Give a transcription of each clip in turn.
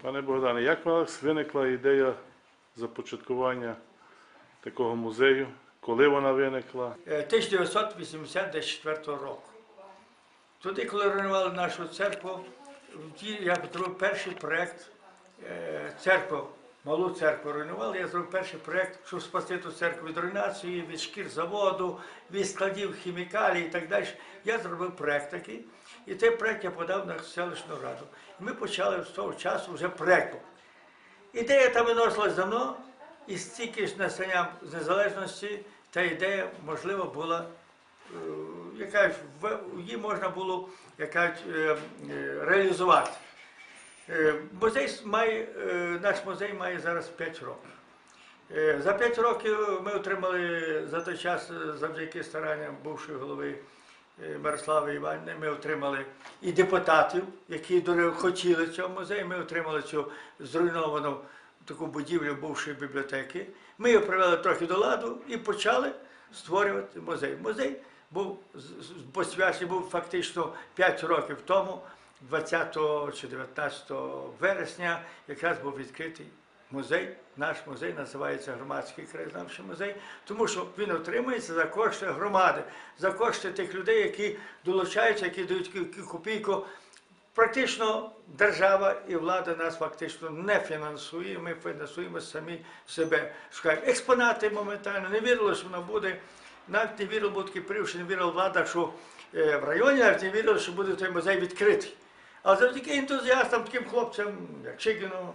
Пане Богдане, як у вас виникла ідея започаткування такого музею? Коли вона виникла? Е, 1984 року. Тоді, коли руйнували нашу церкву, я зробив перший проєкт е, церкву, малу церкву руйнували. Я зробив перший проєкт, щоб спасти ту церкву від руйнації, від шкір заводу, від складів хімікалій і так далі. Я зробив проєкт такий. І цей проєкт я подав на селищну раду. І ми почали з того часу вже проєкт. Ідея там виносилась давно, і стільки ж настанням незалежності та ідея, можливо, була, е, яка її можна було яка е, е, реалізувати. Е, Музей має, е, наш музей має зараз 5 років. Е, За 5 років ми отримали за той час, завдяки старанням бувшої голови Мирослави Іванівни, ми отримали і депутатів, які хотіли цього музею. Ми отримали цю зруйновану таку будівлю бувшої бібліотеки. Ми її привели трохи до ладу і почали створювати музей. Музей був посвячений був фактично 5 років тому, 20 чи 19 вересня, якраз був відкритий музей. Наш музей називається Громадський краєзнавчий музей, тому що він отримується за кошти громади, за кошти тих людей, які долучаються, які дають копійку. Практично держава і влада нас фактично не фінансує. Ми фінансуємо самі себе. Шукаємо експонати моментально. Не вірили, що воно буде. Навіть не вірили, був такий період, що не вірила влада, що е, в районі навіть не вірили, що буде той музей відкритий. Але завдяки ентузіастам, таким хлопцям, як Чигіну,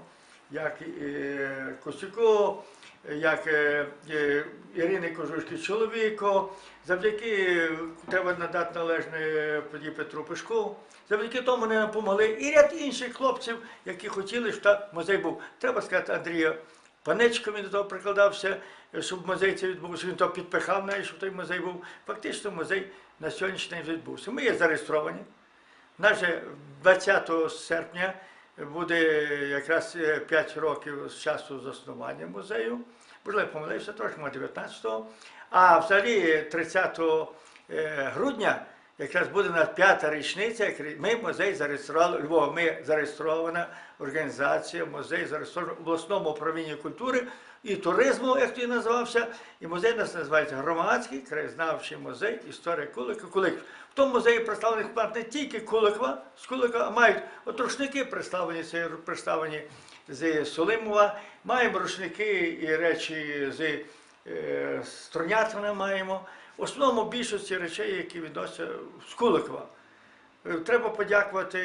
як е, Костюку, як е, е, Ірині Кожушки чоловіку, завдяки треба надати належне тоді Петру Пешку. Завдяки тому вони нам допомогли і ряд інших хлопців, які хотіли, щоб музей був. Треба сказати, Андрія Панечко він до того прикладався, щоб музей це відбувся. Він то підпихав навіть, щоб той музей був. Фактично музей на сьогоднішній день відбувся. Ми є зареєстровані. Наше 20 серпня буде якраз 5 років з часу заснування музею. Можливо, помилився трошки, може 19-го. А взагалі 30 е, грудня якраз буде на п'ята річниця, як ми музей зареєстрували Львова. Ми зареєстрована організація, музей зареєстрований в обласному управлінні культури і туризму, як він називався. І музей у нас називається Громадський краєзнавчий музей історія Кулика Куликів. В тому музеї представлений вклад не тільки Куликова, з Кулика, а мають от рушники представлені, представлені з Солимова, маємо рушники і речі з е, Струнятина маємо. В основному більшості речей, які відносяться з Куликова. Е, Треба подякувати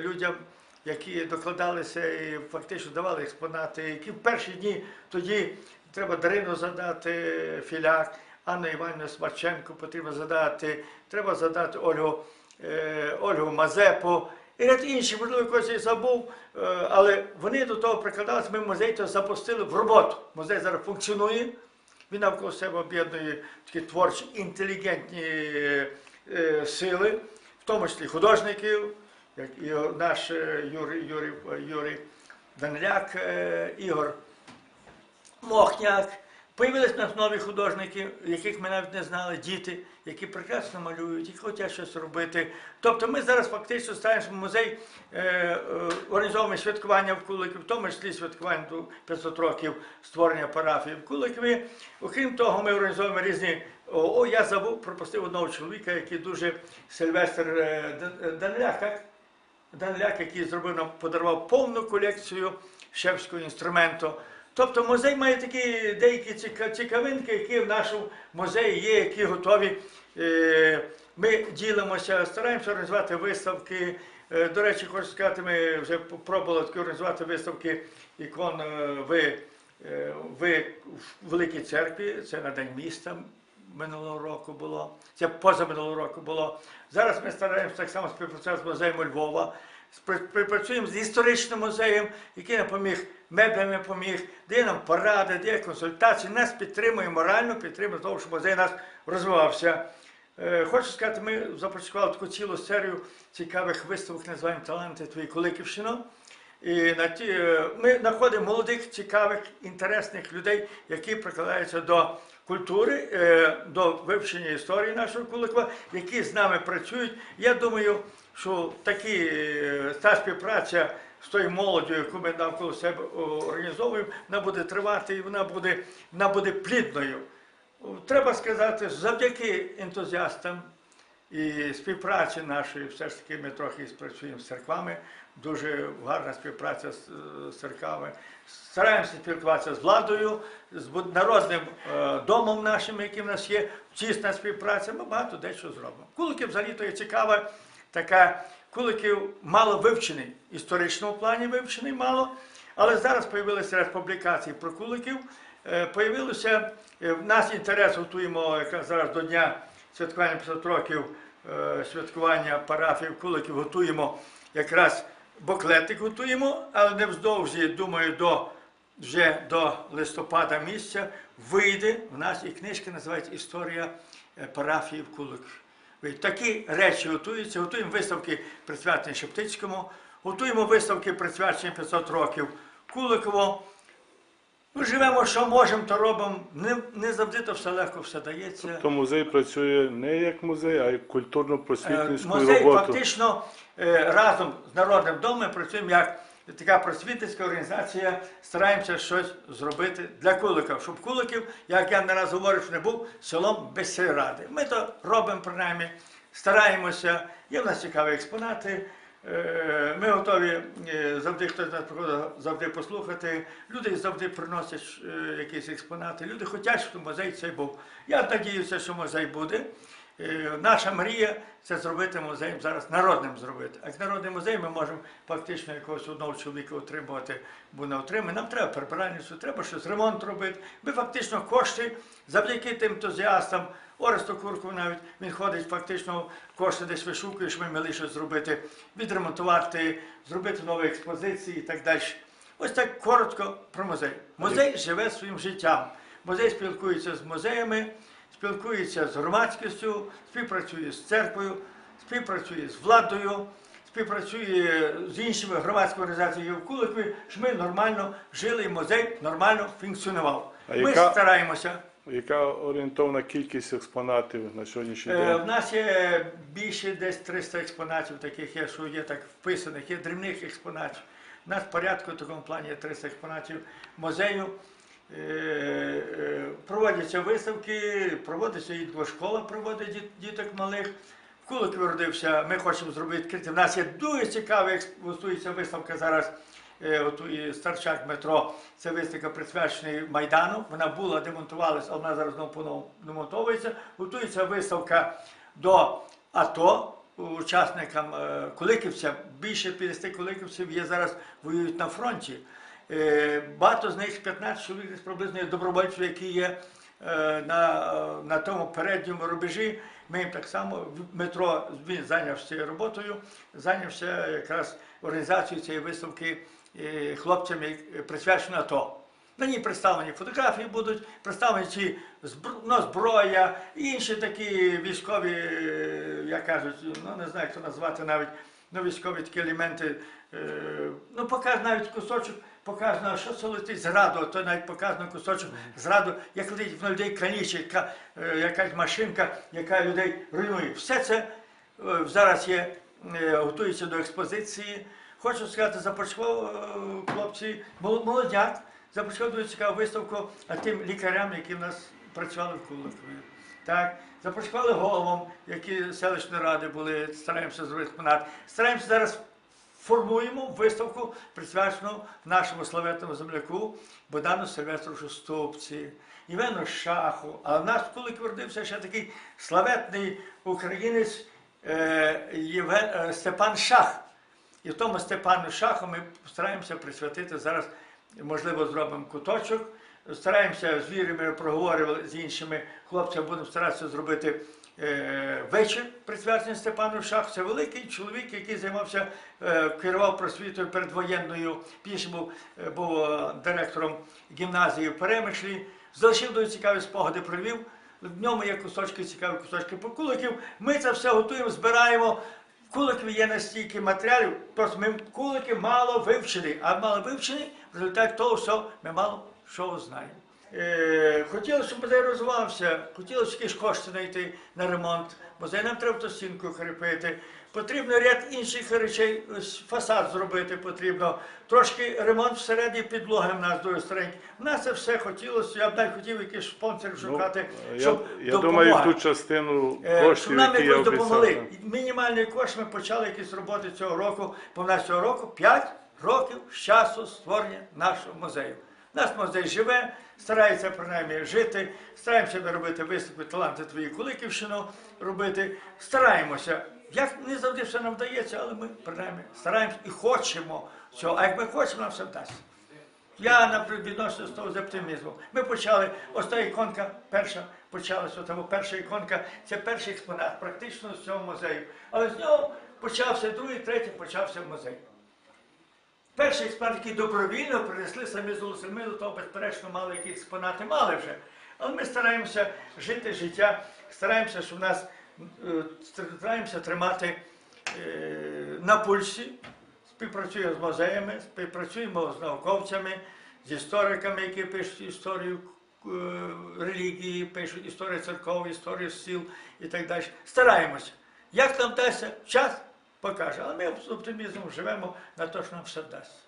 людям, які докладалися і фактично давали експонати, які в перші дні тоді треба Дарину задати, Філяк, Анну Іванівну Смаченко потрібно задати, треба задати Ольгу, е, Ольгу Мазепу. І ряд інші, можливо, когось і забув, е, але вони до того прикладалися, ми музей то запустили в роботу. Музей зараз функціонує. Він навколо себе об'єднує такі творчі, інтелігентні е, сили, в тому числі художників, і наш е, Юрій, Юрій, Юрій Данляк, е, Ігор Мохняк. Появились нас нові художники, яких ми навіть не знали, діти, які прекрасно малюють, які хочуть щось робити. Тобто ми зараз фактично ставимо музей, е, е, організовуємо святкування в Куликові, в тому числі святкування до 500 років створення парафії в Куликові. Окрім того, ми організовуємо різні. О, о, я забув, пропустив одного чоловіка, який дуже Сильвестр е, Данляк? Данляк, який зробив нам, подарував повну колекцію шефського інструменту. Тобто музей має такі деякі цікавинки, які в нашому музеї є, які готові. Е, Ми ділимося, стараємося організувати виставки. Е, До речі, хочу сказати, ми вже пробували організувати виставки ікон е, в, в Великій церкві, це на День міста минулого року було, це позаминулого року було. Зараз ми стараємося так само співпрацювати з музеєм Львова. Співпрацюємо з історичним музеєм, який нам поміг, меблями поміг, дає нам поради, дає консультації, нас підтримує, морально підтримує того, щоб музей нас розвивався. Е, Хочу сказати, ми започаткували таку цілу серію цікавих виставок, називаємо Таланти твої Куликівщина. І на ті, е, ми знаходимо молодих, цікавих, інтересних людей, які прикладаються до культури, е, до вивчення історії нашого Куликова, які з нами працюють. Я думаю, що такі, е, та співпраця з тою молоддю, яку ми навколо себе організовуємо, вона буде тривати і вона буде, вона буде плідною. Треба сказати, завдяки ентузіастам і співпраці нашої, все ж таки ми трохи спрацюємо з церквами, дуже гарна співпраця з церквами. Стараємося спілкуватися з владою, з народним е, домом нашим, який в нас є, тісна співпраця. Ми багато дещо зробимо. Куликів взагалі то є цікава така. Куликів мало вивчений, в історичному плані вивчений мало, але зараз з'явилися ряд публікацій про куликів. Е, Появилося е, в нас інтерес готуємо якраз зараз до дня святкування 50 років е, святкування парафів куликів. Готуємо якраз буклетик готуємо, але невздовзі, думаю, до вже до листопада місяця вийде в нас і книжка називається Історія е, парафії Куликів. Такі речі готуються, готуємо виставки присвячені Шептицькому, готуємо виставки присвячені 500 років Куликову. Ми живемо, що можемо, то робимо. Не, не завжди то все легко все дається. То музей працює не як музей, а як Е, культурно-просвітницьку Музей фактично е, разом з Народним домом працюємо як така просвітницька організація, стараємося щось зробити для куликів, щоб куликів, як я не раз говорю, що не був селом без сільради. Ми то робимо принаймні, стараємося, є в нас цікаві експонати. Е, Ми готові е, завжди хтось нас приходить, завжди послухати. Люди завжди приносять е, якісь експонати. Люди хочуть, щоб музей цей був. Я надіюся, що музей буде. Е, Наша мрія це зробити музей зараз народним зробити. А як народний музей ми можемо фактично якогось одного чоловіка отримувати, бо не отримаємо. Нам треба прибиральницю, треба щось ремонт робити. Ми фактично кошти завдяки тим ентузіастам. Оресто Курков навіть він ходить фактично кошти десь вишукує, що ми могли щось зробити, відремонтувати, зробити нові експозиції і так далі. Ось так коротко про музей. Музей живе своїм життям. Музей спілкується з музеями, спілкується з громадськістю, співпрацює з церквою, співпрацює з владою, співпрацює з іншими громадськими організаціями в Куликові, щоб ми нормально жили і музей нормально функціонував. А Ми яка- стараємося. Яка орієнтовна кількість експонатів на сьогоднішній Е, день? В нас є більше десь 300 експонатів, таких є, що є так вписаних, є дрібних експонатів. У нас порядку в такому плані є 300 експонатів музею. Е, е, Проводяться виставки, проводиться і школа проводить діток малих. В Куликові родився, ми хочемо зробити відкритий. У нас є дуже цікава готується виставка зараз. е, от і Старчак метро. Це виставка присвячена Майдану. Вона була, демонтувалася, але вона зараз знову демонтовується. Готується виставка до АТО. Учасникам Куликівця, більше 50 куликівців є зараз воюють на фронті. Е, Багато з них 15 чоловік десь приблизно добровольців, які є е, на, е, на тому передньому рубежі. Ми їм так само метро він зайнявся роботою, зайнявся якраз організацією цієї виставки хлопцям, присвячено АТО. На ній представлені фотографії будуть, представлені ці ну, зброя, інші такі військові, як кажуть, ну не знаю, це назвати навіть, ну, військові такі елементи. Ну, показано навіть кусочок, показано, що це летить зраду, то навіть показано кусочок зраду, як летить в людей калічі, яка, е, якась машинка, яка людей руйнує. Все це е, зараз є, е, готується до експозиції. Хочу сказати, е, хлопці, мол- молодняк, започаткував дуже цікаву виставку тим лікарям, які в нас працювали в Куликові. Так, започаткували головам, які селищної ради були, стараємося зробити експонат. Стараємося зараз формуємо виставку, присвячену нашому славетному земляку Богдану Сильвестру Шоступці, Івену Шаху. А в нас в Куликові родився ще такий славетний українець е, Євген, е, Степан Шах. І тому Степану Шаху ми стараємося присвятити зараз, можливо, зробимо куточок. Стараємося з вірами проговорювали з іншими хлопцями, будемо старатися зробити вечір присвячений Степану Шаху. Це великий чоловік, який займався, е, керував просвітою передвоєнною. Пізніше був, е, е, директором гімназії в Перемишлі. Залишив дуже цікаві спогади про Львів. В ньому є кусочки, цікаві кусочки по куликів. Ми це все готуємо, збираємо. В Куликові є настільки матеріалів, просто ми кулики мало вивчені, а мало вивчені, в результаті того всього ми мало що знаємо. Е, хотілося, щоб музей розвивався, хотілося якісь кошти знайти на ремонт. Музей нам треба ту стінку кріпити. Потрібно ряд інших речей, фасад зробити потрібно. Трошки ремонт всередині підлоги в нас дуже старенькі. В нас це все хотілося. Я б навіть хотів якихось спонсорів шукати, Ну, я, щоб я допомога. думаю, ту частину Е, щоб нам які я якось допомогли. обіцяв. Мінімальний кошт ми почали якісь роботи цього року, бо в нас цього року 5 років з часу створення нашого музею. Наш музей живе, старається принаймні жити, стараємося робити виставки таланти твої Куликівщину робити. Стараємося. Як не завжди все нам вдається, але ми принаймні стараємося і хочемо цього. А як ми хочемо, нам все вдасться. Я наприклад відношуся з того з оптимізмом. Ми почали, ось та іконка перша почалася, тому перша іконка це перший експонат практично з цього музею. Але з нього почався другий, третій почався музей. Перший експонат, який добровільно принесли самі з Лусельми, до того, безперечно, мали які експонати, мали вже. Але ми стараємося жити життя, стараємося, щоб нас е, стараємося тримати е, на пульсі, співпрацюємо з музеями, співпрацюємо з науковцями, з істориками, які пишуть історію е, релігії, пишуть історію церков, історію сіл і так далі. Стараємося. Як нам вдасться, час покаже. Але ми з оптимізмом живемо на те,